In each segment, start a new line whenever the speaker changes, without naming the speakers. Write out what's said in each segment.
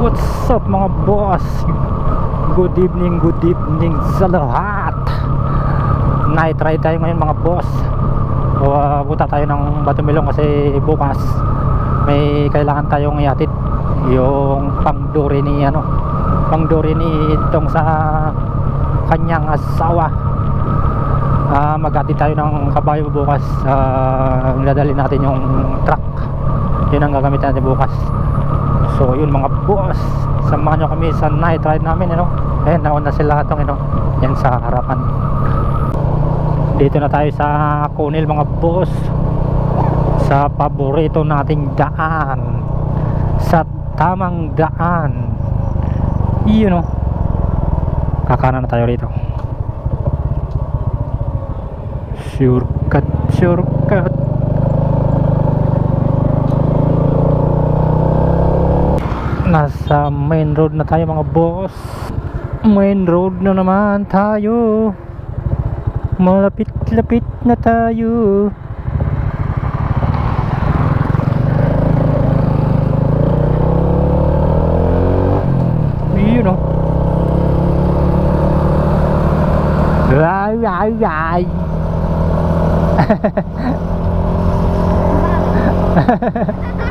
What's up mga boss? Good evening, good evening sa lahat. Night ride tayo ngayon mga boss. O, uh, Punta tayo ng Batumilong kasi bukas May kailangan tayong iatid Yung pangduri ni ano Pangduri ni itong sa kanyang asawa. Uh, Maghatid tayo ng kabayo bukas. Uh, Dadali natin yung truck. Yun ang gagamit natin bukas So yun mga boss Samahan nyo kami sa night ride namin you know? Nauna sila itong you know? Yan sa harapan Dito na tayo sa Kunil mga boss Sa paborito nating daan Sa tamang daan Yun know? Kakanan na tayo rito Shortcut, shortcut Nasa main road na tayo mga boss. Main road na naman tayo. Malapit-lapit na tayo. Yun o Ay, ay, ay. Iyon oh,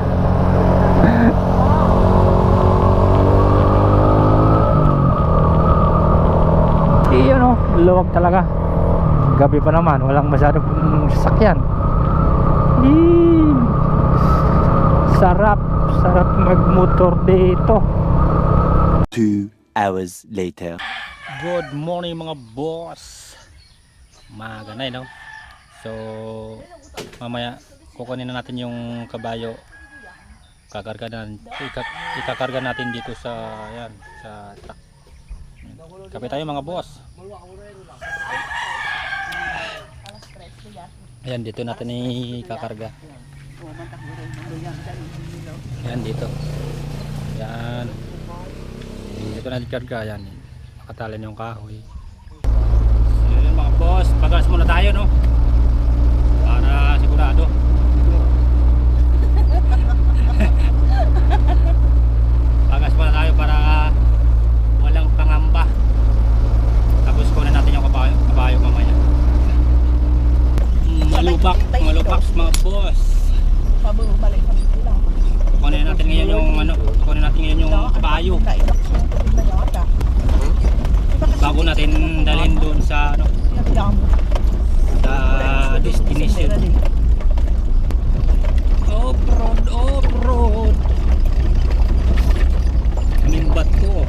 luwag talaga. Gabi pa naman, walang masyadong sasakyan. Yee! Sarap, sarap magmotor dito.
Two hours later.
Good morning mga boss. Maga na, no? So, mamaya kukunin na natin yung kabayo. Kakarga na, ika- ikakarga natin dito sa, yan, sa truck. Kape tayo mga boss. Ayan, dito natin ikakarga. Ayan, dito. Ayan. Dito natin ikarga. Ayan. Nakatalin yung kahoy. Ayan mga boss. Pagas muna tayo, no? Para sigurado. Pagas muna tayo para walang pangamba. Tapos kunin natin yung kabayo, kabayo mamaya. Malubak, malubak mga boss.
Pabalik kami pulang.
Kunin natin ngayon yung ano, kunin natin ngayon yung kabayo bago natin dalhin doon sa ano, sa destination. Off-road, off-road. Mimbat ko.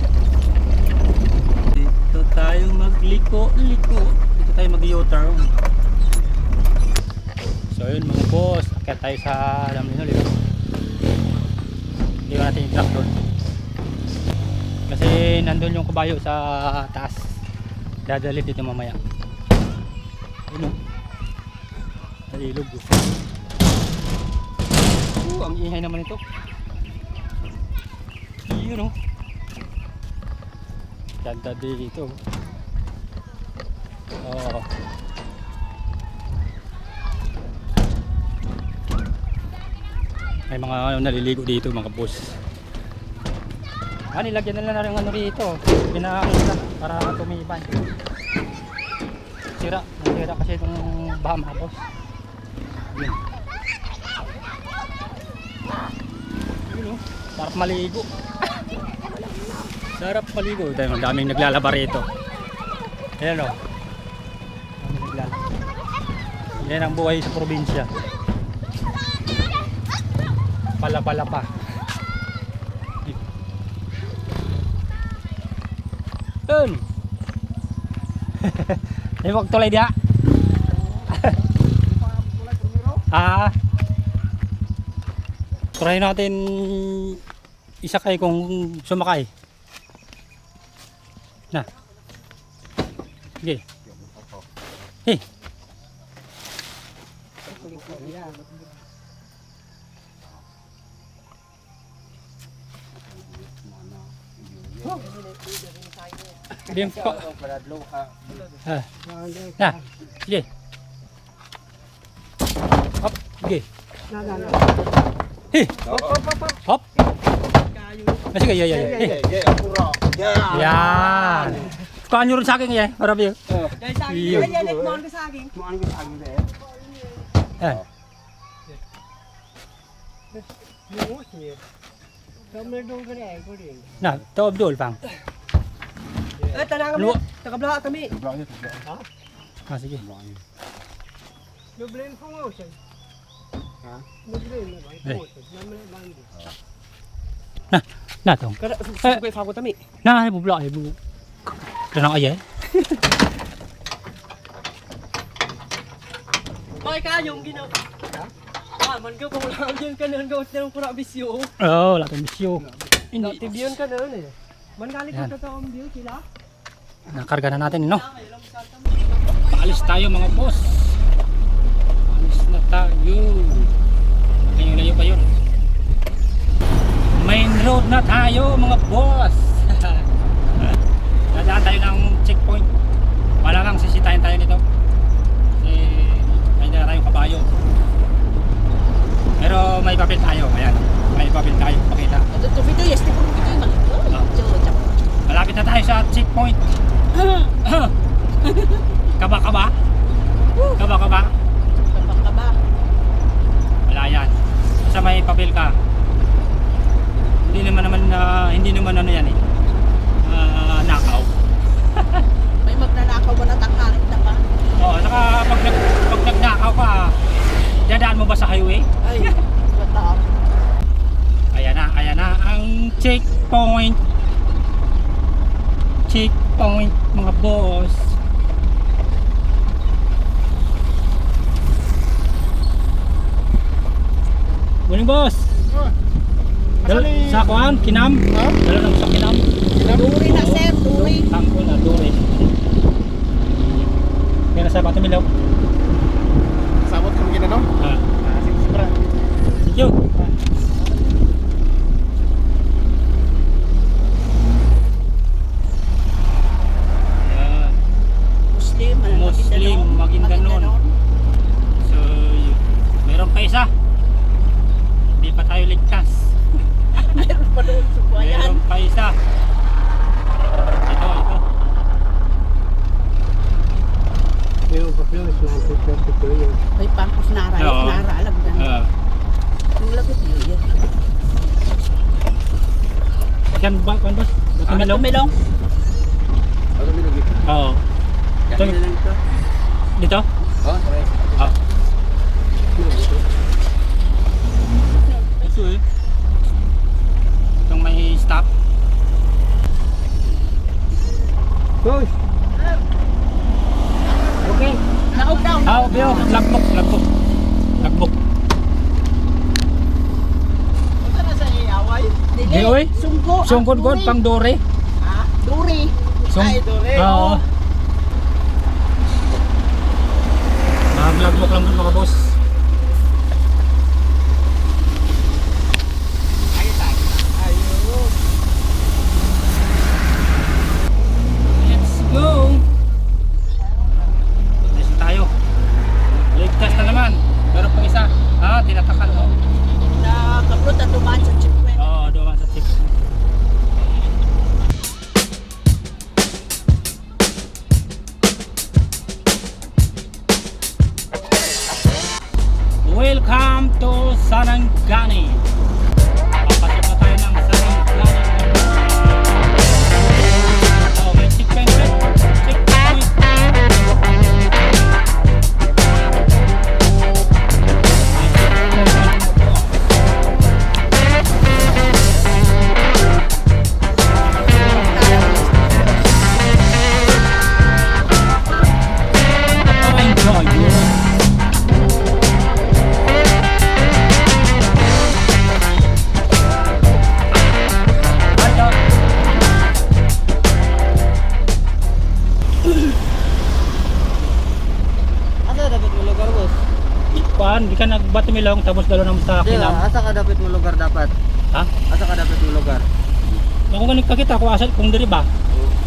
Dito tayo magliko-liko. Dito tayo mag-U-turn. So yun mga boss, akit tayo sa Lamlinol. Ito. Iwan natin yung truck. Kasi nandun yung kabayo sa taas. Dadali dito mamaya. Ayun o. Sa ilog. oh. Uh, ang ingay naman ito. Yun o. Ganda dito. Oo. May mga ano, naliligo dito mga boss. Ah, nilagyan na lang ng ano rito. Pinaakit na para tumibay. Sira. Nasira kasi itong bama, boss. Yun. Yun oh. Sarap maligo. Sarap maligo. Ang daming naglalaba rito. Ayan o. Oh. Daming naglalaba. Yan ang buhay sa probinsya. Pala-pala pa. Yun. Ay wag tulay dia. ah. Try natin isa kay kung sumakay. Na. Sige. Hey. Bien ko. Ah. Na. Sige. Hop, sige. Hey. Hop. Ah, sige, yeah, yeah, yeah. Yan. Kuhaan nyo rin sa akin, yeah. Marami yun. Iyo.
Yan, yan, mo ka sa akin.
Yan. Na, to Abdul, pang.
Eh, tanang kami.
Ano?
Takabla kami.
Ah, sige. Eh. Na, na tong.
Kada,
Eh.
sugay fa ko kami.
Na, ay bubla ay bu. Kanang ay.
Bakit ka yung ginaw? Ah, man ka kung lang yun ka nun ng pura bisyo.
Oh, wala tong bisyo.
Hindi. Tibiyon ka nun eh. Man galing
Yan.
ko sa ang view sila.
Nakarga na natin, no? Paalis tayo mga boss. Paalis na tayo. Ayun, layo pa yun. Main road na tayo mga boss. Dadaan tayo ng checkpoint. Wala lang sisitahin tayo nito. Kasi may dala tayong kabayo. Pero may papel tayo. Ayan. May papel tayo. Pakita.
Ito video yes, tipo video man.
Malapit na tayo sa checkpoint. kaba kaba? Kaba kaba?
Kapag ka ba?
Wala yan. Sa may papel ka. Hindi naman naman na hindi naman ano yan eh. Ah, nakaw.
May magnanakaw ba na tanghalit na ba?
Oo, saka pag, nag, pag nagnakaw ka, dadaan mo ba sa highway?
Ay, bata.
Ayan na, ayan na ang checkpoint. Checkpoint mga boss. Morning boss. Dala, sa kuan, kinam. Dala lang sa kinam.
Duri na sir, duri.
Tangko na dure. Kaya nasa Bato Milaw.
Sabot kami gina no?
Ah,
Ah, sige, sobra.
thank you. Ayan.
Muslim, ano,
Muslim, Maguindanon. So, y- meron pa isa. Hindi pa tayo ligtas.
Meron pa doon sa buhayan.
Meron pa isa. Ito, ito.
May pangkos nara,
Oo.
nara, alam ka na.
Ah,
Yung lagot yun, yan.
yan ba, kan boss? Bato Milaw?
Tumilong.
Ano mi lagi?
Oo. Ito, dito?
Oh, sorry.
Ah. Ito eh. Itong may stop.
Boss.
Okay. Ah, okay. oh. Lagbok, lagbok. Lagbok.
Punta na sa iyaway. Dili.
Di, oy.
Sungko. ah,
Sungkod god pang dore.
Ah, Duri.
Sung
Ay, duri.
Oo. Maglagbok lang dun mga boss. Kuan, di ka nagbatimilong tapos dalo naman sa
Di,
kinam.
asa ka dapat mo lugar dapat?
Ha?
Asa ka dapat mo lugar?
Ako ka nagkakita ko asa kung diri ba?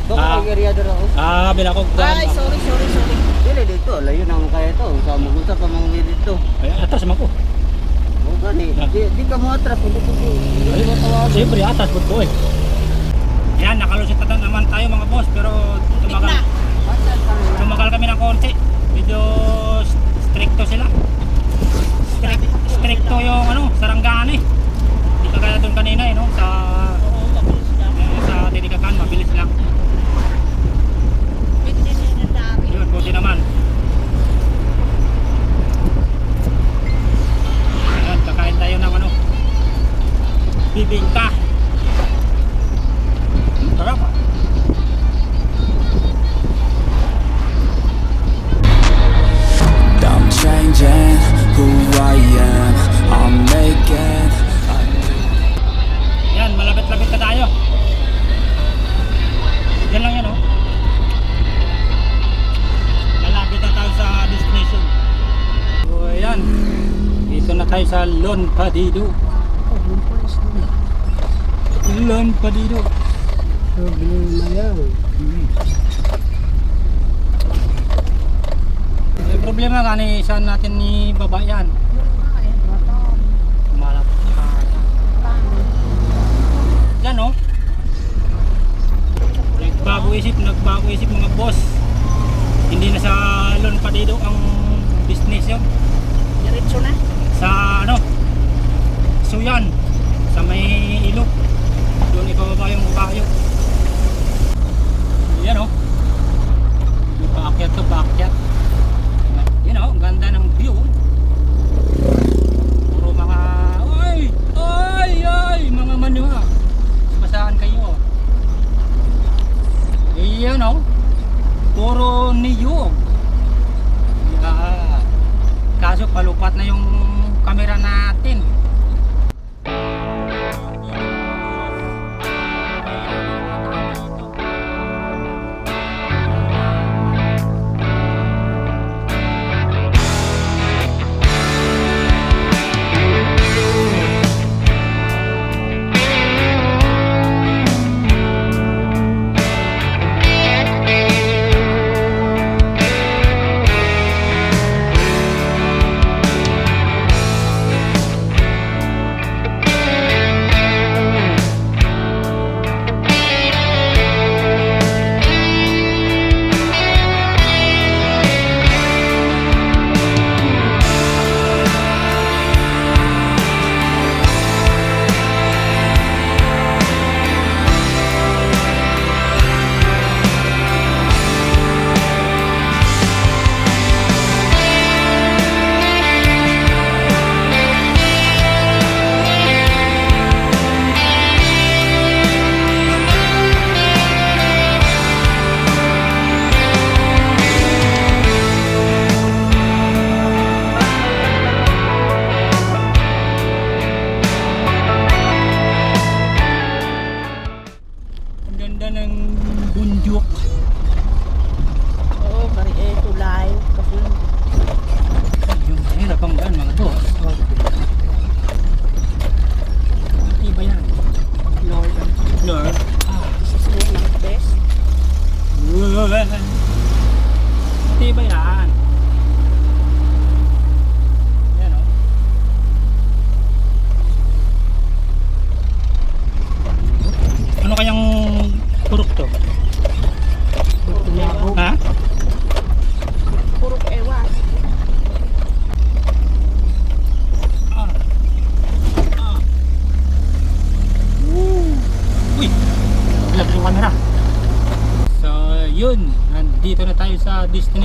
Doon
Ah.
ka area dito ako.
Ah, bila ko kuan.
Ay, sorry, sorry, sorry.
Dili dito, layo nang kaya to. Sa mugunta pa mga dito.
Ay, atas man ko.
O gani, di, di ka mo atras, hindi ko
Ay, Siyempre, atas po po eh. Yan, nakalusit na naman tayo mga boss, pero tumagal, tumagal kami ng konti. Lon Padido. Lon Padido. Hmm. May problema nga ni saan natin ni baba yan. Malapit na yan oh. Nagbago isip, nagbago isip mga boss. Hindi na sa Lon Padido ang business yun.
Diretso na.
Sa ano? Suyan. Sa may ilog. Doon ibababa yung kayo. Yan oh. Paakyat to, paakyat.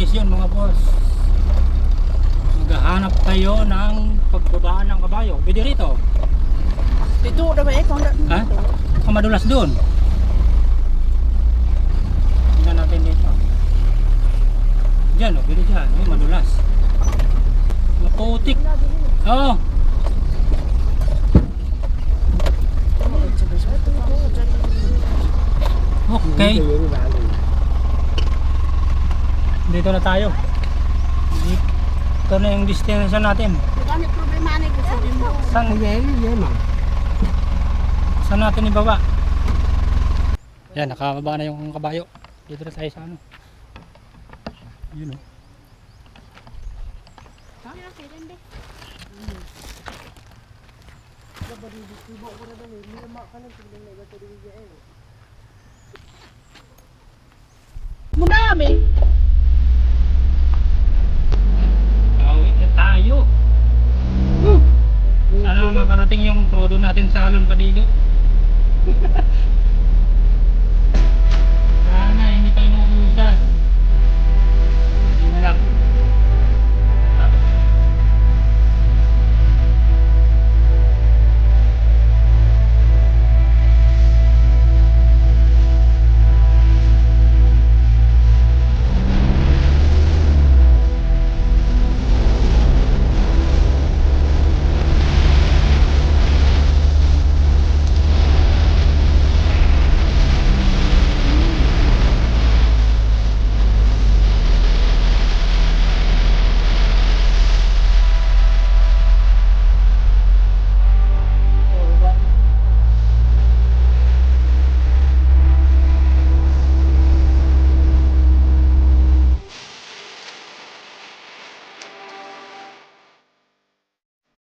Sa destination mga boss. Maghahanap tayo ng pagbabaan ng kabayo. Pwede rito.
Dito na ba eh? Kung
Ha? Kung madulas doon. Tingnan natin dito. Diyan o, pwede dyan. Ay, madulas. Maputik. Oo. Oh. Okay. Dito na tayo. Dito na yung destination natin.
Kami problema na gusto din mo.
Saan? Saan natin ibaba? Yan, nakababa na yung kabayo. Dito na tayo sa ano. Yun o.
ba di
tayo. Hmm. Alam mo, parating yung todo natin sa halong panigo.